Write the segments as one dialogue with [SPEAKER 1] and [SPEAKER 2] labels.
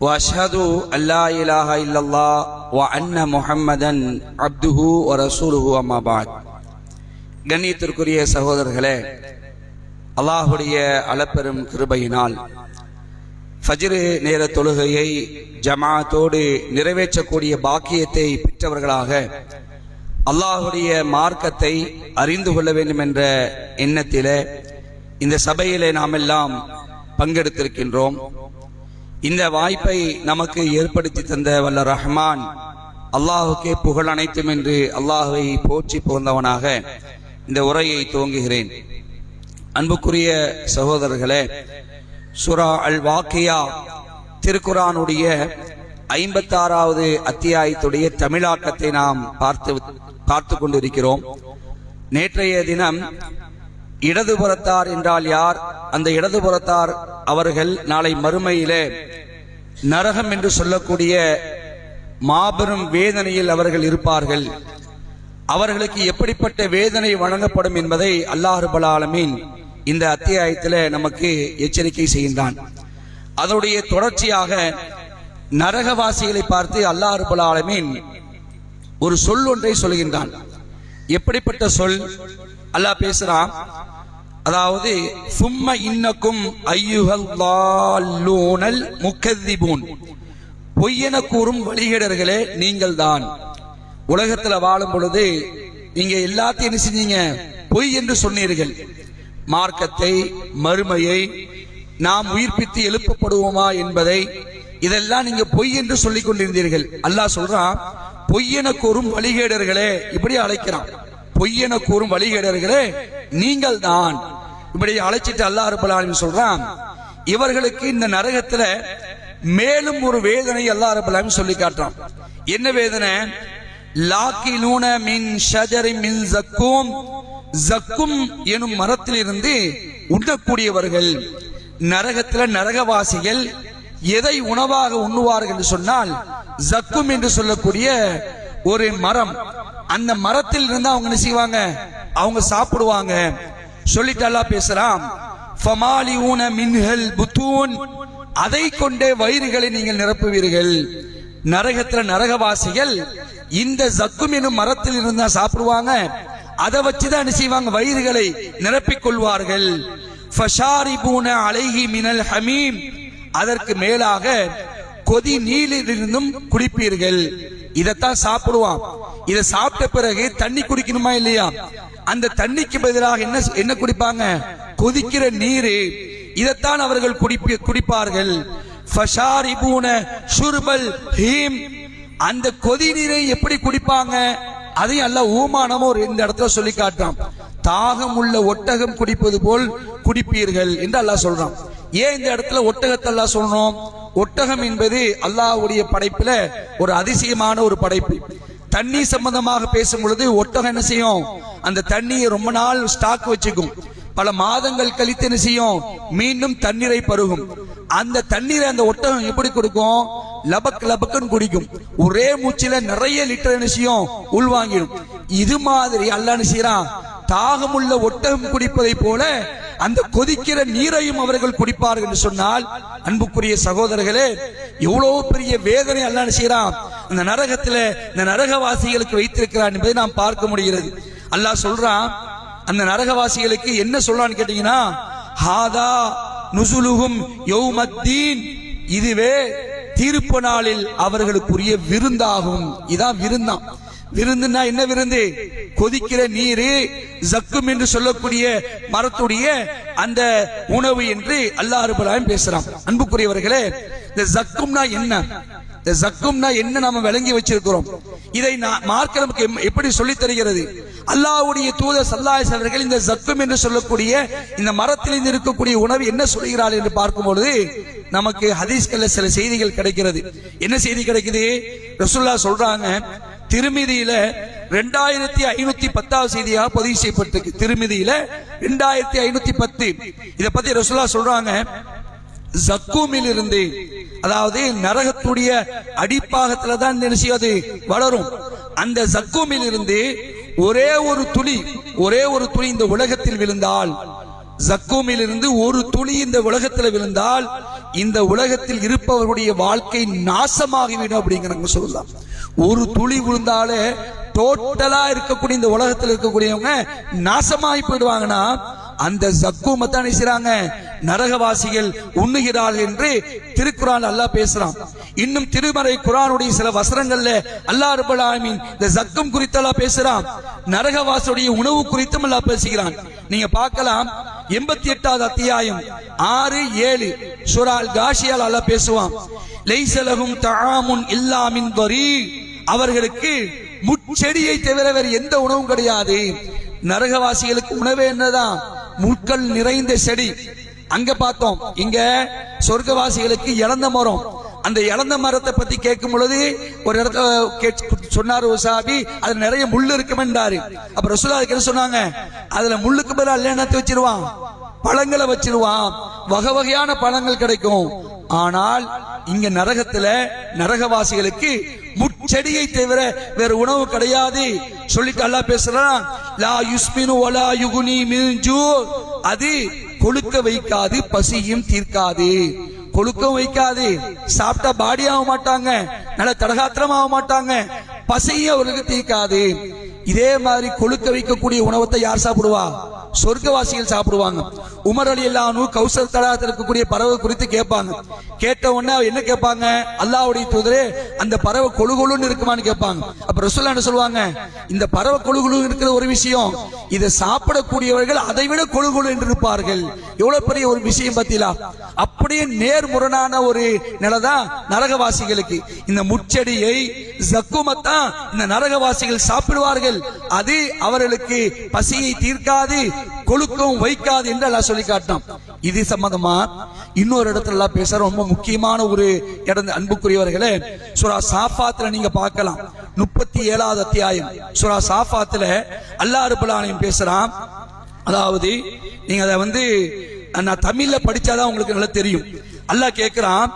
[SPEAKER 1] واشهد ان لا اله الا الله وان محمدا عبده ورسوله اما بعد கண்ணியத்திற்குரிய சகோதரர்களே அல்லாஹுடைய அளப்பெரும் கிருபையினால் ஃபஜ்ரு நேர தொழுகையை ஜமாத்தோடு நிறைவேற்றக்கூடிய பாக்கியத்தை பெற்றவர்களாக அல்லாஹுடைய மார்க்கத்தை அறிந்து கொள்ள வேண்டும் என்ற எண்ணத்திலே இந்த சபையிலே நாம் எல்லாம் பங்கெடுத்திருக்கின்றோம் இந்த வாய்ப்பை நமக்கு ஏற்படுத்தி தந்த வல்ல ரஹ்மான் அல்லாஹுக்கே புகழ் அனைத்தும் என்று அல்லாஹுவை போற்றி புகழ்ந்தவனாக இந்த உரையை துவங்குகிறேன். அன்புக்குரிய சகோதரர்களே சுரா அல் வாக்கியா திருக்குரானுடைய ஐம்பத்தாறாவது அத்தியாயத்துடைய தமிழாக்கத்தை நாம் பார்த்து பார்த்து கொண்டிருக்கிறோம். நேற்றைய தினம் இடதுபுறத்தார் என்றால் யார்? அந்த இடதுபுறத்தார் அவர்கள் நாளை மறுமையிலே நரகம் என்று சொல்லக்கூடிய மாபெரும் வேதனையில் அவர்கள் இருப்பார்கள். அவர்களுக்கு எப்படிப்பட்ட வேதனை வழங்கப்படும் என்பதை அல்லாஹ் ஆலமீன் இந்த அத்தியாயத்தில் நமக்கு எச்சரிக்கை செய்கின்றான். அதனுடைய தொடர்ச்சியாக நரகவாசிகளை பார்த்து அல்லாஹ் ஆலமீன் ஒரு சொல் ஒன்றை சொல்கின்றான். எப்படிப்பட்ட சொல்? அல்லாஹ் பேசுறான். அதாவது சும்ம இன்னக்கும் ஐயுகல் முக்கதிபூன் பொய்யென கூறும் வழிகேடர்களே நீங்கள் தான் உலகத்துல வாழும் பொழுது நீங்க எல்லாத்தையும் என்ன செஞ்சீங்க? பொய் என்று சொன்னீர்கள். மார்க்கத்தை மறுமையை நாம் உயிர்ப்பித்து எழுப்பப்படுவோமா என்பதை இதெல்லாம் நீங்க பொய் என்று சொல்லிக் கொண்டிருந்தீர்கள். அல்லாஹ் சொல்றான் பொய்யென கூறும் வழிகேடர்களே இப்படி அழைக்கிறான். பொய்யென கூறும் வழிகேடர்களே நீங்கள் தான் இப்படி அழைச்சிட்டு அல்லாஹ் ரபுல்லாலும் சொல்றான் இவர்களுக்கு இந்த நரகத்துல மேலும் ஒரு வேதனை அல்லாஹ் ரபுல்லாலும் சொல்லி காட்டுறான். என்ன வேதனை? லாக்கிலூன மின் ஷஜரி மின் ஜக்கும் ஜக்கும் எனும் மரத்திலிருந்து உண்ணக்கூடியவர்கள் நரகத்துல நரகவாசிகள் எதை உணவாக உண்ணுவார்கள் என்று சொன்னால் ஜக்கும் என்று சொல்லக்கூடிய ஒரு மரம் அந்த மரத்தில் இருந்து அவங்க என்ன செய்வாங்க? அவங்க சாப்பிடுவாங்க. சொல்லிட்டு அல்லாஹ் பேசலாம் ஃபமாலிஊன மின்ஹல் புத்தூன். அதை கொண்டே வயிறுகளை நீங்கள் நிரப்புவீர்கள். நரகத்துல நரகவாசிகள் இந்த ஜக்கும் எனும் மரத்தில் இருந்தா சாப்பிடுவாங்க. அதை வச்சுதான் என்ன செய்வாங்க? வயிறுகளை நிரப்பிக் கொள்வார்கள். ஃபஷாரிபூன அலைஹி மினல் ஹமீம். அதற்கு மேலாக கொதி நீரிலிருந்தும் குடிப்பீர்கள். இதைத்தான் சாப்பிடுவான். இதை சாப்பிட்ட பிறகு தண்ணி குடிக்கணுமா இல்லையா? அந்த தண்ணிக்கு பதிலாக என்ன என்ன குடிப்பாங்க? கொதிக்கிற நீர். இதைத்தான் அவர்கள் குடிப்பி குடிப்பார்கள். ஃபஷாரிபூன ஷுர்பல் ஹீம். அந்த கொதி நீரை எப்படி குடிப்பாங்க? அதையும் அல்ல ஊமானமோ ஒரு இந்த இடத்துல சொல்லி காட்டுறான். தாகம் உள்ள ஒட்டகம் குடிப்பது போல் குடிப்பீர்கள் என்று அல்லாஹ் சொல்றான். ஏன் இந்த இடத்துல ஒட்டகத்தெல்லாம் சொல்லணும்? ஒட்டகம் என்பது அல்லாஹ்வுடைய படைப்புல ஒரு அதிசயமான ஒரு படைப்பு. தண்ணி சம்பந்தமாக பேசும் பொழுது ஒட்டகம் என்ன செய்யும்? அந்த தண்ணியை ரொம்ப நாள் ஸ்டாக் வச்சுக்கும். பல மாதங்கள் கழித்து என்ன செய்யும்? மீண்டும் தண்ணீரை பருகும். அந்த தண்ணீரை அந்த ஒட்டகம் எப்படி கொடுக்கும்? லபக் லபக்குன்னு குடிக்கும். ஒரே மூச்சில நிறைய லிட்டர் என்ன செய்யும்? உள்வாங்கிடும் இது மாதிரி அல்ல என்ன செய்யறான்? தாகமுள்ள ஒட்டகம் குடிப்பதை போல அந்த கொதிக்கிற நீரையும் அவர்கள் குடிப்பார்கள் என்று சொன்னால் அன்புக்குரிய சகோதரர்களே எவ்வளவு பெரிய வேதனை அல்லான்னு செய்யறான் அந்த நரகத்துல இந்த நரகவாசிகளுக்கு வைத்திருக்கிறான் என்பதை நாம் பார்க்க முடிகிறது. அல்லாஹ் சொல்றான் அந்த நரகவாசிகளுக்கு என்ன சொல்றான்னு கேட்டீங்கன்னா ஹாதா நுசுலுகும் யௌமத்தீன். இதுவே தீர்ப்பு நாளில் அவர்களுக்குரிய விருந்தாகும். இதான் விருந்தாம் விருந்துனா என்ன விருந்து? கொதிக்கிற நீர் ஜக்கும் என்று சொல்லக்கூடிய மரத்துடைய அந்த உணவு என்று அல்லாஹ் ரபுல்லாயும் பேசுறான். அன்புக்குரியவர்களே இந்த ஜக்கும்னா என்ன? இந்த ஜக்கும்னா என்ன நாம விளங்கி வச்சிருக்கிறோம்? இதை மார்க்க நமக்கு எப்படி சொல்லி தருகிறது? அல்லாஹ்வுடைய தூதர் சல்லாஹ் அவர்கள் இந்த ஜக்கும் என்று சொல்லக்கூடிய இந்த மரத்திலிருந்து இருக்கக்கூடிய உணவு என்ன சொல்கிறார் என்று பார்க்கும்பொழுது நமக்கு ஹதீஸ்கல்ல சில செய்திகள் கிடைக்கிறது. என்ன செய்தி கிடைக்குது? ரசுல்லா சொல்றாங்க திருமிதியில ரெண்டாயிரத்தி ஐநூத்தி பத்தாவது செய்தியாக பதிவு செய்யப்பட்டிருக்கு. திருமதியில ரெண்டாயிரத்தி ஐநூத்தி பத்து. இதை பத்தி ரசுல்லா சொல்றாங்க ஜக்கூமில் இருந்து அதாவது நரகத்துடைய அடிப்பாகத்துல தான் என்ன அது வளரும். அந்த ஜக்கூமில் இருந்து ஒரே ஒரு துளி ஒரே ஒரு துளி இந்த உலகத்தில் விழுந்தால் ஜக்கூமில் இருந்து ஒரு துளி இந்த உலகத்தில் விழுந்தால் இந்த உலகத்தில் இருப்பவருடைய வாழ்க்கை நாசமாகிவிடும் அப்படிங்கிறாங்க சொல்லலாம் ஒரு துளி விழுந்தாலே டோட்டலா இருக்கக்கூடிய இந்த உலகத்தில் இருக்கக்கூடியவங்க நாசமாகி போயிடுவாங்கன்னா அந்த ஜக்கூமை தான் செய்றாங்க? நரகவாசிகள் உண்ணுகிறார்கள் என்று திருக்குறான் அல்லாஹ் பேசுறான். இன்னும் திருமறை குரானுடைய சில வசனங்கள்ல அல்லாஹ் ரப்பல் ஆமீன் இந்த ஜக்கும் குறித்து அல்லாஹ் பேசுறான். நரகவாசியுடைய உணவு குறித்தும் அல்லாஹ் பேசுகிறான். நீங்க பார்க்கலாம் எண்பத்தி எட்டாவது அத்தியாயம் ஆறு ஏழு சுரால் காஷியால் அல்லாஹ் பேசுவான். லைசலகும் தஆமுன் இல்லாமின் வரி அவர்களுக்கு முச்செடியை தவிர வேறு எந்த உணவும் கிடையாது. நரகவாசிகளுக்கு உணவே என்னதான்? முட்கள் நிறைந்த செடி. அங்க பார்த்தோம். இங்க சொர்க்கவாசிகளுக்கு இழந்த மரம். அந்த இழந்த மரத்தை பத்தி கேட்கும் பொழுது ஒரு இடத்துல கேட்- சொன்னாரு சாபி அது நிறைய முள் இருக்குமென்றாரு. அப்ப ரசூலா அதுக்கு என்ன சொன்னாங்க? அதுல முள்ளுக்கு பதிலா என்னத்தை வச்சிருவான்? பழங்களை வச்சிருவான். வகை வகையான பழங்கள் கிடைக்கும். ஆனால் இங்க நரகத்துல நரகவாசிகளுக்கு முச்செடியை தவிர வேற உணவு கிடையாது. சொல்லிட்டு அல்லா பேசுறான் லா யுஸ்மினு வலா யுகுனி மிஞ்சு அது கொழுக்க வைக்காது பசியும் தீர்க்காது. கொழுக்கம் வைக்காது. சாப்பிட்டா பாடி ஆக மாட்டாங்க நல்ல தடகாத்திரம் ஆக மாட்டாங்க பசியும் அவர்களுக்கு தீர்க்காது. இதே மாதிரி கொழுக்க வைக்கக்கூடிய உணவத்தை யார் சாப்பிடுவா? சொர்க்கவாசிகள் சாப்பிடுவாங்க. உமர் அலி அல்லானு கௌசர் தடாகத்தில் இருக்கக்கூடிய பறவை குறித்து கேட்பாங்க. கேட்ட உடனே அவர் என்ன கேட்பாங்க? அல்லாவுடைய தூதரே அந்த பறவை கொழு கொழுன்னு இருக்குமான்னு கேட்பாங்க. அப்ப ரசூல்லா என்ன சொல்லுவாங்க? இந்த பறவை கொழு கொழு இருக்கிற ஒரு விஷயம் இதை சாப்பிடக்கூடியவர்கள் அதை விட கொழு கொழு என்று இருப்பார்கள். எவ்வளவு பெரிய ஒரு விஷயம் பார்த்தீங்களா? அப்படியே நேர்முரணான ஒரு நிலைதான் நரகவாசிகளுக்கு. இந்த முச்செடியை ஜக்குமத்தான் இந்த நரகவாசிகள் சாப்பிடுவார்கள். அது அவர்களுக்கு பசியை தீர்க்காது கொழுக்கவும் வைக்காது என்று எல்லாம் சொல்லி காட்டான் இது சம்பந்தமா? இன்னொரு இடத்துல எல்லாம் பேசுற ரொம்ப முக்கியமான ஒரு இடம் அன்புக்குரியவர்களே சுரா சாஃபாத்துல நீங்க பார்க்கலாம். முப்பத்தி ஏழாவது அத்தியாயம். சுரா சாஃபாத்துல அல்லாஹ் ரப்பல் பேசுறான். அதாவது நீங்க அதை வந்து நான் தமிழ்ல படிச்சாதான் உங்களுக்கு நல்லா தெரியும். அல்லாஹ் கேட்கிறான்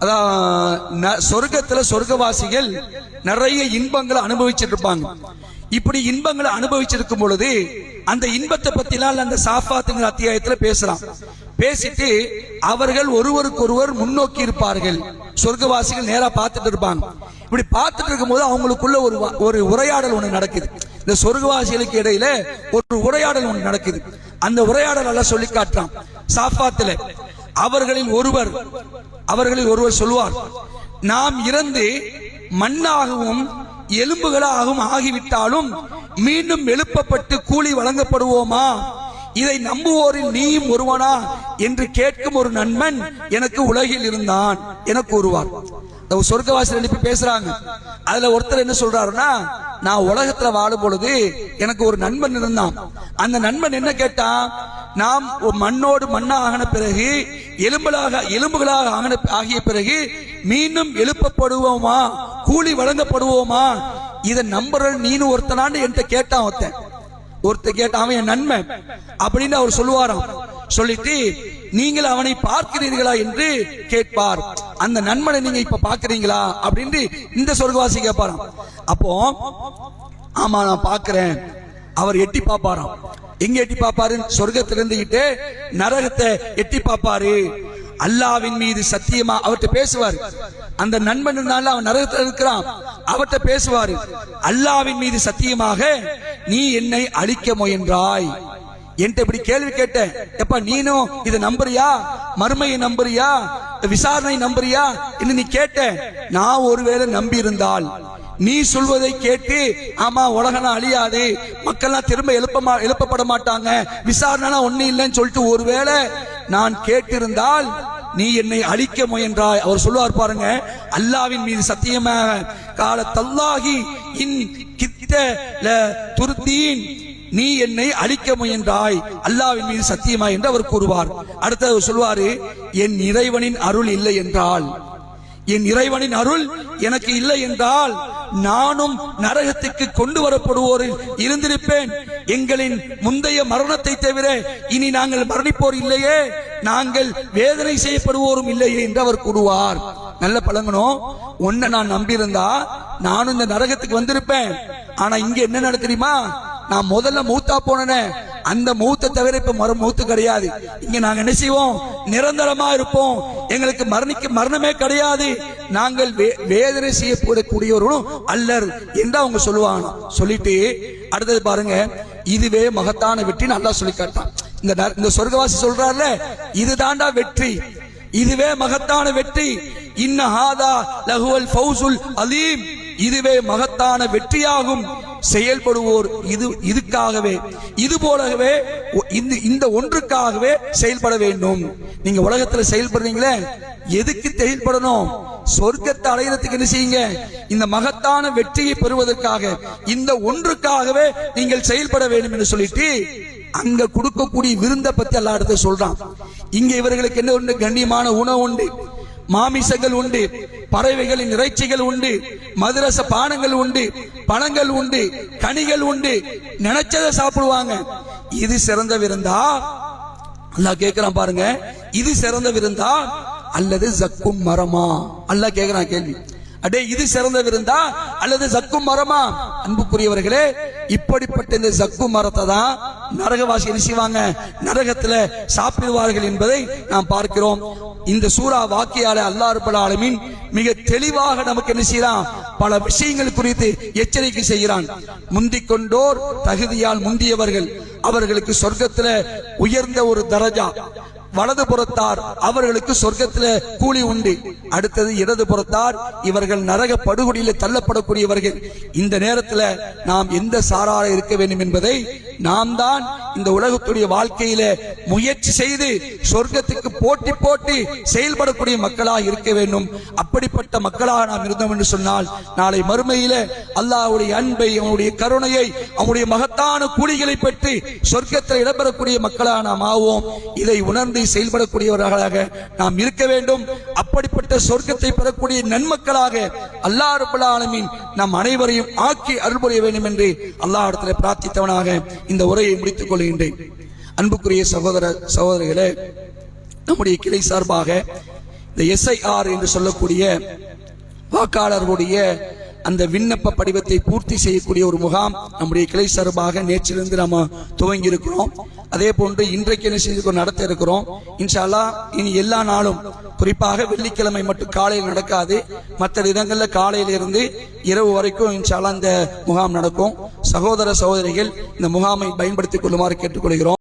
[SPEAKER 1] அதான் ந- சொர்க்கத்துல சொர்க்கவாசிகள் நிறைய இன்பங்களை அனுபவிச்சுட்டு இருப்பாங்க இப்படி இன்பங்களை அனுபவிச்சிருக்கும் பொழுது அந்த இன்பத்தை பத்தினால் அந்த சாஃபாத்துங்கிற அத்தியாயத்துல பேசுறான். பேசிட்டு அவர்கள் ஒருவருக்கொருவர் முன்னோக்கி இருப்பார்கள். சொர்க்கவாசிகள் நேரா பார்த்துட்டு இருப்பாங்க. இப்படி பார்த்துட்டு இருக்கும்போது அவங்களுக்குள்ள ஒரு ஒரு உரையாடல் ஒன்று நடக்குது. இந்த சொர்க்கவாசிகளுக்கு இடையில ஒரு உரையாடல் ஒன்று நடக்குது. அந்த உரையாடல் எல்லாம் சொல்லி காட்டுறான். சாஃபாத்துல அவர்களில் ஒருவர் அவர்களில் ஒருவர் சொல்லுவார் நாம் இறந்து மண்ணாகவும் எலும்புகளாகவும் ஆகிவிட்டாலும் மீண்டும் எழுப்பப்பட்டு கூலி வழங்கப்படுவோமா? இதை நம்புவோரில் நீயும் ஒருவனா என்று கேட்கும் ஒரு நண்பன் எனக்கு உலகில் இருந்தான் என கூறுவார் இந்த சொர்க்கவாசி எழுப்பி பேசுறாங்க. அதுல ஒருத்தர் என்ன சொல்றாருன்னா நான் உலகத்துல வாழும் பொழுது எனக்கு ஒரு நண்பன் இருந்தான். அந்த நண்பன் என்ன கேட்டான்? நாம் மண்ணோடு மண்ணாக ஆகின பிறகு எலும்புகளாக எலும்புகளாக ஆகின ஆகிய பிறகு மீண்டும் எழுப்பப்படுவோமா? கூலி வழங்கப்படுவோமா? இதை நம்புற நீனு ஒருத்தனான்னு என்கிட்ட கேட்டான் ஒருத்தன். ஒருத்த கேட்டான் அவன் என் நன்மை அப்படின்னு அவர் சொல்லுவாராம். சொல்லிட்டு நீங்கள் அவனை பார்க்கிறீர்களா? என்று கேட்பார். அந்த நன்மனை நீங்க இப்ப பாக்குறீங்களா அப்படின்னு இந்த சொர்க்கவாசி கேட்பாராம். அப்போ ஆமா நான் பாக்குறேன் அவர் எட்டி பாப்பாராம் எங்க எட்டி பாப்பாரு சொர்க்கத்திலிருந்துகிட்டு நரகத்தை எட்டி பாப்பாரு அல்லாவின் மீது சத்தியமா அவர்கிட்ட பேசுவார். அந்த நண்பன் இருந்தாலும் அவன் நரகத்தில் இருக்கிறான். அவர்கிட்ட பேசுவாரு. அல்லாவின் மீது சத்தியமாக நீ என்னை அழிக்க முயன்றாய். என்கிட்ட இப்படி கேள்வி கேட்ட எப்ப நீனும் இதை நம்புறியா? மறுமையை நம்புறியா? விசாரணை நம்புறியா? என்று நீ கேட்ட நான் ஒருவேளை நம்பி இருந்தால் நீ சொல்வதை கேட்டு ஆமா உலகம் அழியாது. மக்கள்லாம் திரும்ப எழுப்ப எழுப்பப்பட மாட்டாங்க. விசாரணை ஒன்னும் இல்லைன்னு சொல்லிட்டு ஒருவேளை நான் கேட்டிருந்தால் நீ என்னை அழிக்க முயன்றாய். அவர் சொல்லுவார் பாருங்க அல்லாவின் மீது சத்தியமாக கால தல்லாகி இன் கித்த ல துருத்தீன் நீ என்னை அழிக்க முயன்றாய். அல்லாவின் மீது சத்தியமா என்று அவர் கூறுவார். அடுத்து அவர் சொல்வாரு என் இறைவனின் அருள் இல்லை என்றால் என் இறைவனின் அருள் எனக்கு இல்லை என்றால் நானும் நரகத்துக்கு கொண்டு வரப்படுவோரில் இருந்திருப்பேன். எங்களின் முந்தைய மரணத்தை தவிர இனி நாங்கள் மரணிப்போர் இல்லையே. நாங்கள் வேதனை செய்யப்படுவோரும் இல்லையே என்று அவர் கூறுவார். நல்ல பழங்கணும் உன்னை நான் நம்பியிருந்தா நானும் இந்த நரகத்துக்கு வந்திருப்பேன். ஆனா இங்க என்ன நடக்குறீமா நான் முதல்ல மூத்தா போனேனே. அந்த மூத்த தவிர இப்ப மறு மூத்து கிடையாது. இங்க நாங்க என்ன செய்வோம்? நிரந்தரமா இருப்போம். எங்களுக்கு மரணிக்க மரணமே கிடையாது. நாங்கள் வே- வேதனை செய்யப்படக்கூடியவர்களும் அல்லர் என்று அவங்க சொல்லுவாங்க. சொல்லிட்டு அடுத்தது பாருங்க. இதுவே மகத்தான வெற்றி நல்லா சொல்லி காட்டான் இந்த இந்த சொர்க்கவாசி சொல்றாருல இதுதாண்டா வெற்றி. இதுவே மகத்தான வெற்றி. இன்னஹாதா லஹுவல் ஃபௌசுல் அலீம். இதுவே மகத்தான வெற்றியாகும். செயல்படுவோர் இது இதுக்காகவே இது போலவே ஒ- இந்த இந்த ஒன்றுக்காகவே செயல்பட வேண்டும். நீங்க உலகத்துல செயல்படுறீங்களே? எதுக்கு செயல்படணும் சொர்க்கத்தை அடையிறதுக்கு என்ன செய்யுங்க? இந்த மகத்தான வெற்றியை பெறுவதற்காக இந்த ஒன்றுக்காகவே நீங்கள் செயல்பட வேண்டும் என்று சொல்லிட்டு அங்க கொடுக்கக்கூடிய விருந்த பத்தி எல்லா இடத்துல சொல்றான். இங்க இவர்களுக்கு என்ன உண்டு? கண்ணியமான உணவு உண்டு. மாமிசங்கள் உண்டு. பறவைகளின் இறைச்சிகள் உண்டு மதுரச பானங்கள் உண்டு பழங்கள் உண்டு கனிகள் உண்டு. நினைச்சதை சாப்பிடுவாங்க. இது சிறந்த விருந்தா? அல்லாஹ் கேட்கிறான் பாருங்க. இது சிறந்த விருந்தா? அல்லது ஜக்கும் மரமா? அல்லாஹ் கேட்கிறான் கேள்வி. அடே இது சிறந்த விருந்தா? அல்லது ஜக்கும் மரமா? அன்புக்குரியவர்களே இப்படிப்பட்ட இந்த ஜக்கு மரத்தை தான் நரகவாசி என்ன செய்வாங்க? நரகத்துல சாப்பிடுவார்கள் என்பதை நாம் பார்க்கிறோம். இந்த சூரா வாக்கியால அல்லாஹ் ரப்பல் மிக தெளிவாக நமக்கு என்ன செய்யலாம் பல விஷயங்கள் குறித்து எச்சரிக்கை செய்கிறான். முந்திக் கொண்டோர் தகுதியால் முந்தியவர்கள். அவர்களுக்கு சொர்க்கத்துல உயர்ந்த ஒரு தரஜா. வலது புறத்தார் அவர்களுக்கு சொர்க்கத்துல கூலி உண்டு. அடுத்தது இடது புறத்தார் இவர்கள் நரக படுகொடியில் தள்ளப்படக்கூடியவர்கள். இந்த நேரத்தில் நாம் எந்த சாராக இருக்க வேண்டும் என்பதை நாம் தான் இந்த உலகத்துடைய வாழ்க்கையில முயற்சி செய்து சொர்க்கத்துக்கு போட்டி போட்டி செயல்படக்கூடிய மக்களாக இருக்க வேண்டும். அப்படிப்பட்ட மக்களாக நாம் இருந்தோம் என்று சொன்னால் நாளை மறுமையில அல்லாவுடைய அன்பை அவனுடைய கருணையை அவனுடைய மகத்தான கூலிகளை பெற்று சொர்க்கத்தில் இடம்பெறக்கூடிய மக்களாக நாம் ஆவோம். இதை உணர்ந்து செயல்படக்கூடியவர்களாக நாம் இருக்க வேண்டும். அப்படிப்பட்ட சொர்க்கத்தை பெறக்கூடிய நன்மக்களாக அல்லாஹ் ரப்பல் நம் அனைவரையும் ஆக்கி அருள் புரிய வேண்டும் என்று அல்லாஹ் இடத்துல பிரார்த்தித்தவனாக இந்த உரையை முடித்துக் கொள்கின்றேன். அன்புக்குரிய சகோதர சகோதரிகளே நம்முடைய கிளை சார்பாக இந்த எஸ்ஐஆர் என்று சொல்லக்கூடிய வாக்காளர்களுடைய அந்த விண்ணப்ப படிவத்தை பூர்த்தி செய்யக்கூடிய ஒரு முகாம் நம்முடைய கிளை சார்பாக நேற்றிலிருந்து நாம துவங்கி இருக்கிறோம் அதே போன்று இன்றைக்கு என்ன செஞ்சு நடத்த இருக்கிறோம். இன்ஷால்லா இனி எல்லா நாளும் குறிப்பாக வெள்ளிக்கிழமை மட்டும் காலையில் நடக்காது. மற்ற இடங்கள்ல காலையில இருந்து இரவு வரைக்கும் இன்ஷால்லா இந்த முகாம் நடக்கும். சகோதர சகோதரிகள் இந்த முகாமை பயன்படுத்திக் கொள்ளுமாறு கேட்டுக்கொள்கிறோம்.